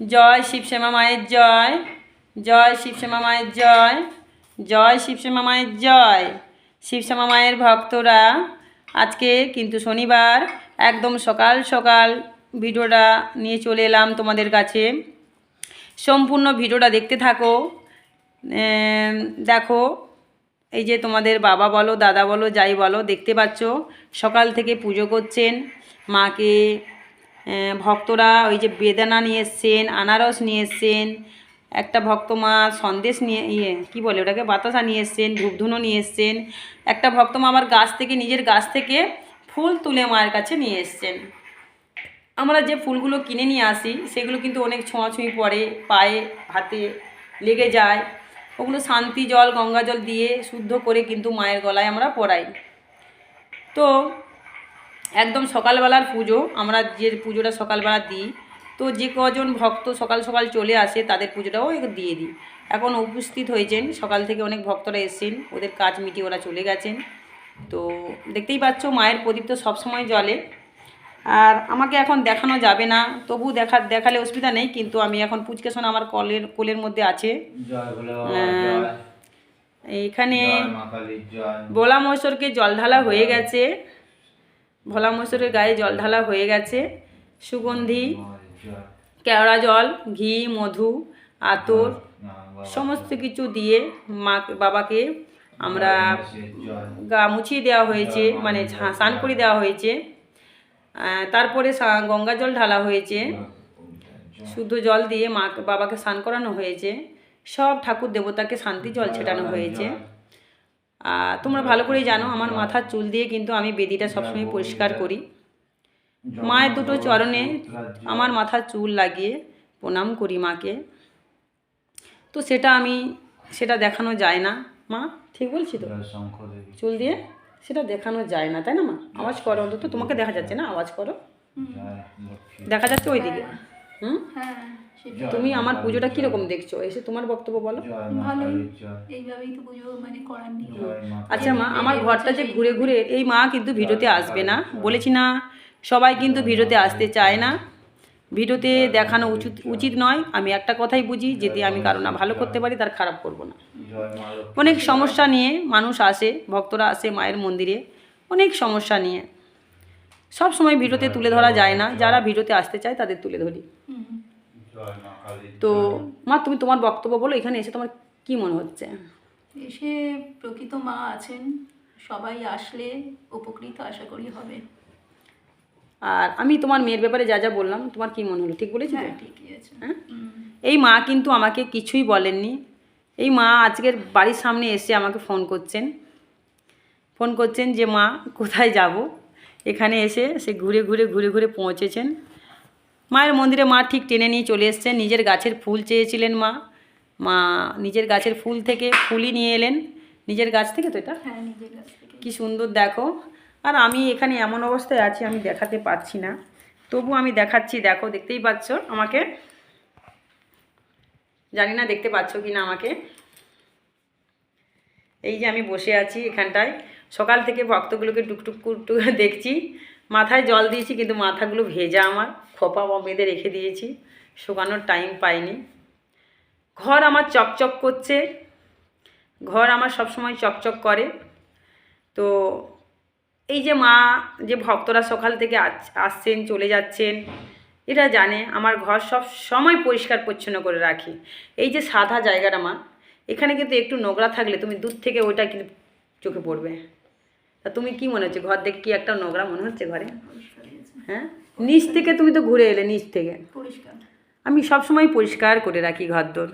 জয় শিবশ্যামা মায়ের জয় জয় শিবশ্যামা মায়ের জয় জয় শিবশ্যামা মায়ের জয়। শিবশ্যামা মায়ের ভক্তরা, আজকে কিন্তু শনিবার, একদম সকাল সকাল ভিডিওটা নিয়ে চলে এলাম তোমাদের কাছে। সম্পূর্ণ ভিডিওটা দেখতে থাকো। দেখো, এই যে তোমাদের বাবা বলো, দাদা বলো, যাই বলো, দেখতে পাচ্ছ, সকাল থেকে পুজো করছেন। মাকে ভক্তরা ওই যে বেদানা নিয়ে এসছেন, আনারস নিয়ে এসছেন, একটা ভক্ত মা সন্দেশ নিয়ে ইয়ে কী বলে ওটাকে, বাতাসা নিয়ে এসছেন, ধূপধুনো নিয়ে এসছেন, একটা ভক্ত মা আবার গাছ থেকে, নিজের গাছ থেকে ফুল তুলে মায়ের কাছে নিয়ে এসছেন। আমরা যে ফুলগুলো কিনে নিয়ে আসি, সেগুলো কিন্তু অনেক ছোঁয়াছুঁই পড়ে পায়ে, হাতে লেগে যায়। ওগুলো শান্তি জল, গঙ্গা জল দিয়ে শুদ্ধ করে কিন্তু মায়ের গলায় আমরা পরাই তো একদম সকালবেলার পুজো আমরা যে পুজোটা সকালবেলা দিই তো যে কজন ভক্ত সকাল সকাল চলে আসে তাদের পুজোটাও দিয়ে দিই। এখন উপস্থিত হয়েছেন সকাল থেকে অনেক ভক্তরা এসেছেন ওদের কাজ মিটিয়ে ওরা চলে গেছেন। তো দেখতেই পাচ্ছ মায়ের প্রদীপ তো সবসময় জলে আর আমাকে এখন দেখানো যাবে না তবু দেখা দেখালে অসুবিধা নেই কিন্তু আমি এখন পুচকেশন আমার কলের কোলের মধ্যে আছে। জয় ভোলা মহেশ্বরকে জল ঢালা হয়ে গেছে। ভোলা মহেশ্বরের গায়ে জল ঢালা হয়ে গেছে। সুগন্ধি কেওড়া জল ঘি মধু আতর সমস্ত কিছু দিয়ে মা বাবাকে আমরা গা মুছিয়ে দেওয়া হয়েছে মানে স্নান করে দেওয়া হয়েছে। তারপরে গঙ্গা জল ঢালা হয়েছে। শুদ্ধ জল দিয়ে মা বাবাকে স্নান করানো হয়েছে। সব ঠাকুর দেবতাকে শান্তি জল ছেটানো হয়েছে। তোমরা ভালো করেই জানো আমার মাথার চুল দিয়ে কিন্তু আমি বেদিটা সবসময় পরিষ্কার করি। মায়ের দুটো চরণে আমার মাথার চুল লাগিয়ে প্রণাম করি মাকে। তো সেটা আমি সেটা দেখানো যায় না। মা ঠিক বলছি তো? চুল দিয়ে সেটা দেখানো যায় না তাই না মা? আওয়াজ করো অন্তত তোমাকে দেখা যাচ্ছে না? আওয়াজ করো। দেখা যাচ্ছে ওইদিকে। হুম? হ্যাঁ তুমি আমার পুজোটা। কীরকম দেখছ? এসে তোমার বক্তব্য বলো। জয় ভালোই। এইভাবেই তো পুজো মানে করার আচ্ছা মা আমার ঘরটা যে ঘুরে ঘুরে এই মা কিন্তু ভিডিওতে আসবে না। বলেছি না সবাই কিন্তু ভিডিওতে আসতে চায় না। ভিডিওতে দেখানো উচিত উচিত নয়। আমি একটা কথাই বুঝি যদি আমি কারও না ভালো করতে পারি তার খারাপ করব না। অনেক সমস্যা নিয়ে মানুষ আসে ভক্তরা আসে মায়ের মন্দিরে। অনেক সমস্যা নিয়ে। সব সময় ভিডিওতে তুলে ধরা যায় না। যারা ভিডিওতে আসতে চায় তাদের তুলে ধরি। তো মা তুমি তোমার বক্তব্য বলো এখানে এসে তোমার কি মনে হচ্ছে? এসে প্রকৃত মা আছেন সবাই আসলে উপকৃত আশা করি হবে। আর আমি তোমার মেয়ের ব্যাপারে যা যা বললাম তোমার কি মনে হলো ঠিক বলেছি হ্যাঁ ঠিকই আছে। হ্যাঁ? এই মা কিন্তু আমাকে কিছুই বলেননি। এই মা আজকের বাড়ির সামনে এসে আমাকে ফোন করছেন। ফোন করছেন যে মা কোথায় যাব? এখানে এসে সে ঘুরে ঘুরে ঘুরে ঘুরে পৌঁছেছেন। মায়ের মন্দিরে মা ঠিক টেনে নিয়ে চলে এসছেন। নিজের গাছের ফুল চেয়েছিলেন মা। মা নিজের গাছের ফুল থেকে ফুলই নিয়ে এলেন। নিজের গাছ থেকে তো এটা? হ্যাঁ কি সুন্দর দেখো। আর আমি এখানে এমন অবস্থায় আছি আমি দেখাতে পারছি না। তবু আমি দেখাচ্ছি দেখো দেখতেই পাচ্ছ আমাকে? জানি না দেখতে পাচ্ছ কি না আমাকে? এই যে আমি বসে আছি এখানটায়। সকাল থেকে ভক্তগুলোকে টুকটুক টুকটুক দেখছি। মাথায় জল দিয়েছি, কিন্তু মাথাগুলো ভেজা আমার। খোপা বা বেঁধে রেখে দিয়েছি। শুকানোর টাইম পাইনি। ঘর আমার চকচক করছে। ঘর আমার সবসময় চকচক করে। তো এই যে মা, যে ভক্তরা সকাল থেকে আসছেন, চলে যাচ্ছেন এটা জানে আমার ঘর সব সময় পরিষ্কার পরিচ্ছন্ন করে রাখি। এই যে সাদা জায়গাটা মা, এখানে কিন্তু একটু নোংরা থাকলে তুমি দূর থেকে ওইটা কিন্তু চোখে পড়বে। তা তুমি কি মনে হচ্ছে? ঘর দেখে কি একটা নোংরা মনে হচ্ছে ঘরে? হ্যাঁ? নিচ থেকে তুমি তো ঘুরে এলে নিচ থেকে। পরিষ্কার। আমি সবসময় পরিষ্কার করে রাখি ঘর দোর